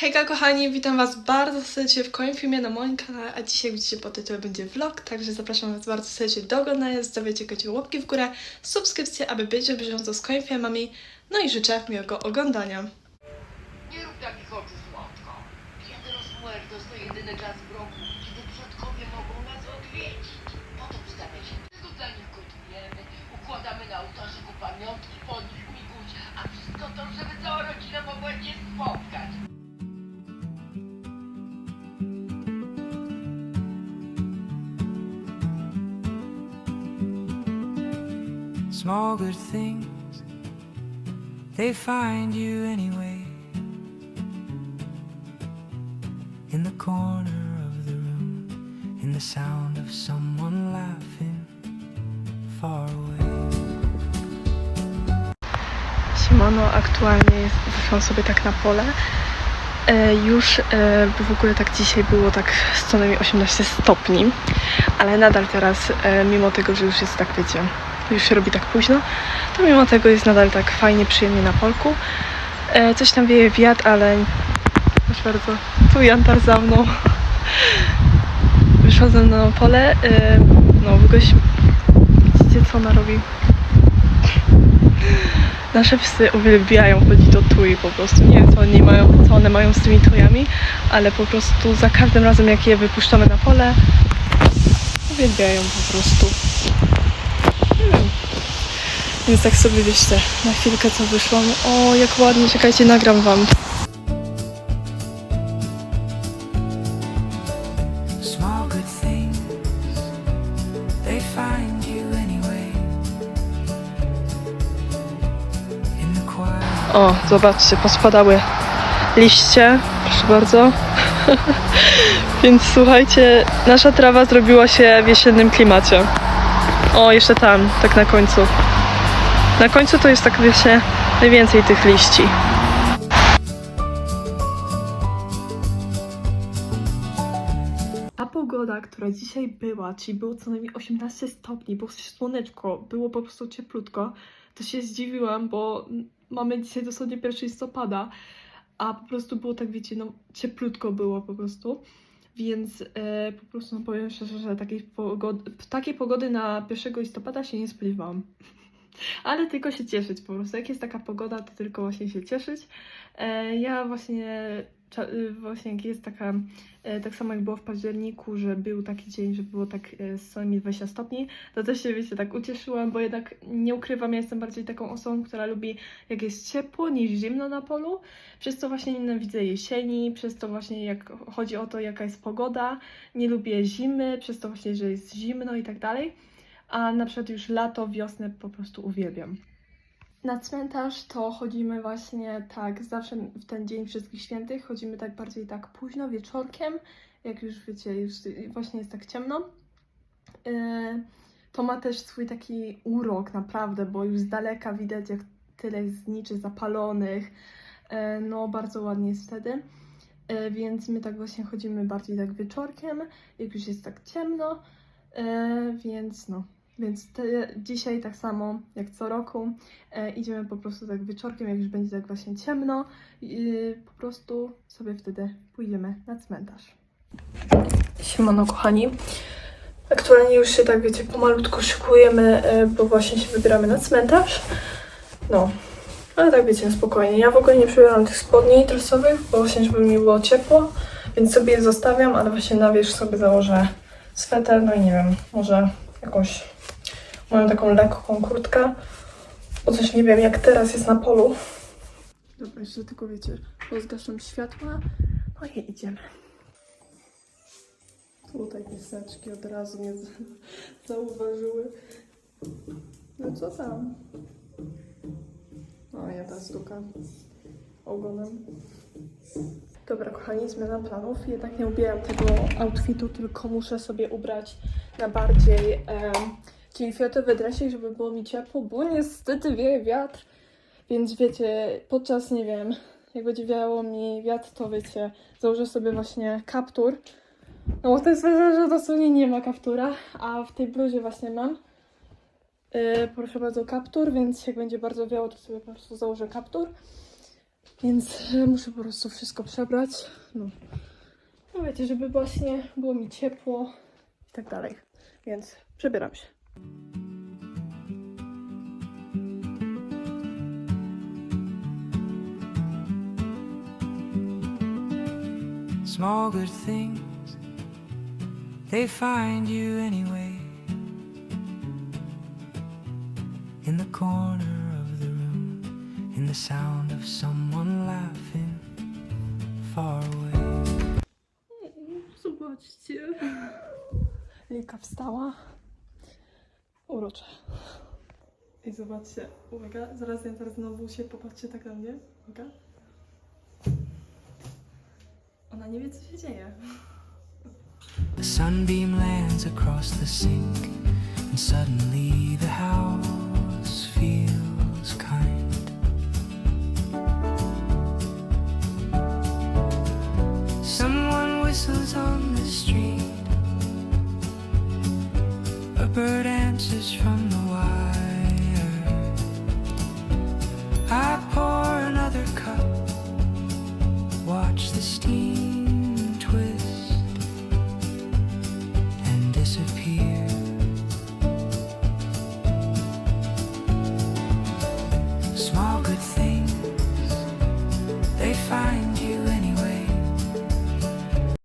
Hejka kochani, witam Was bardzo serdecznie w kolejnym filmie na moim kanale, a dzisiaj widzicie po tytule będzie vlog, także zapraszam Was bardzo serdecznie do oglądania, zostawiajcie kocie łapki w górę, subskrypcję, aby być na bieżąco z kolejnymi filmami, no i życzę miłego oglądania. Nie rób takich oczu, słodko. Piedros Muertos to jedyny czas w roku, kiedy przodkowie mogą nas odwiedzić. Po to wstawia się. Tego dla nich gotujemy, układamy na ołtarzyku pamiątki Small good things, they find you anyway. In the corner of the room, in the sound of someone laughing far away. Siemano, aktualnie jest, wyszłam sobie tak na pole. E, już e, w ogóle tak dzisiaj było tak z co najmniej 18 stopni, ale nadal teraz, e, mimo tego, że już jest tak, wiecie, już się robi tak późno, to mimo tego jest nadal tak fajnie, przyjemnie na polku. E, coś tam wieje wiatr, ale proszę bardzo, tu Jantar za mną. Wyszła na pole, e, no w się- widzicie co ona robi? Nasze psy uwielbiają chodzić do tui po prostu. Nie wiem, co, oni mają, co one mają z tymi tujami, ale po prostu za każdym razem, jak je wypuszczamy na pole, uwielbiają po prostu. Więc tak sobie wiecie, na chwilkę co wyszłam. O, jak ładnie, czekajcie, nagram wam. O, zobaczcie, pospadały liście, proszę bardzo. Więc słuchajcie, nasza trawa zrobiła się w jesiennym klimacie. O, jeszcze tam, tak na końcu. Na końcu to jest tak, wiecie, najwięcej tych liści. A pogoda, która dzisiaj była, czyli było co najmniej 18 stopni, było słoneczko, było po prostu cieplutko, to się zdziwiłam, bo mamy dzisiaj dosłownie 1 listopada, a po prostu było tak, wiecie, no cieplutko było po prostu. Więc e, po prostu no, powiem szczerze, że takiej pogody, takiej pogody na 1 listopada się nie spodziewałam. Ale tylko się cieszyć po prostu. Jak jest taka pogoda, to tylko właśnie się cieszyć. E, ja właśnie, y, właśnie jak jest taka, e, tak samo jak było w październiku, że był taki dzień, że było tak e, z co najmniej 20 stopni, to też się, wiecie, tak ucieszyłam, bo jednak nie ukrywam, ja jestem bardziej taką osobą, która lubi jak jest ciepło niż zimno na polu, przez to właśnie nienawidzę jesieni, przez to właśnie jak chodzi o to, jaka jest pogoda, nie lubię zimy, przez to właśnie, że jest zimno i tak dalej, a na przykład już lato, wiosnę po prostu uwielbiam. Na cmentarz to chodzimy właśnie tak, zawsze w ten dzień Wszystkich Świętych chodzimy tak bardziej tak późno, wieczorkiem, jak już wiecie, już właśnie jest tak ciemno. Yy, to ma też swój taki urok naprawdę, bo już z daleka widać jak tyle zniczy zapalonych. Yy, no bardzo ładnie jest wtedy. Yy, więc my tak właśnie chodzimy bardziej tak wieczorkiem, jak już jest tak ciemno. Więc no, więc te, dzisiaj tak samo jak co roku e, idziemy po prostu tak wieczorkiem, jak już będzie tak właśnie ciemno i po prostu sobie wtedy pójdziemy na cmentarz. Siemano kochani. Aktualnie już się tak wiecie, pomalutku szykujemy, e, bo właśnie się wybieramy na cmentarz. No, ale tak wiecie, spokojnie. Ja w ogóle nie przybieram tych spodni dresowych, bo właśnie żeby mi było ciepło, więc sobie je zostawiam, ale właśnie na wierzch sobie założę sweter, no i nie wiem, może jakąś moją taką lekką kurtkę, bo coś nie wiem, jak teraz jest na polu. Dobra, jeszcze tylko wiecie, rozgaszam światła, no idziemy. Tutaj pieseczki od razu mnie za- zauważyły. No co tam? O, ja ta stuka ogonem. Dobra, kochani, zmiana planów. Jednak nie ubieram tego outfitu, tylko muszę sobie ubrać na bardziej em, czyli fioletowy dresik, żeby było mi ciepło, bo niestety wieje wiatr. Więc wiecie, podczas, nie wiem, jak będzie wiało mi wiatr, to wiecie, założę sobie właśnie kaptur. No bo to jest że dosłownie nie ma kaptura, a w tej bluzie właśnie mam. Yy, proszę bardzo, kaptur, więc jak będzie bardzo wiało, to sobie po prostu założę kaptur. Więc muszę po prostu wszystko przebrać. No. no wiecie, żeby właśnie było mi ciepło i tak dalej. Więc przebieram się. Small good things, they find you anyway. In the corner of the room, in the sound of someone laughing far away. Zobaczcie. Lika wstała. Urocze. I zobaczcie, uwaga, zaraz ja teraz znowu się popatrzcie tak na mnie. Uwaga. Ona nie wie, co się dzieje. A sunbeam lands across the sink, and suddenly the house disappear. Small good things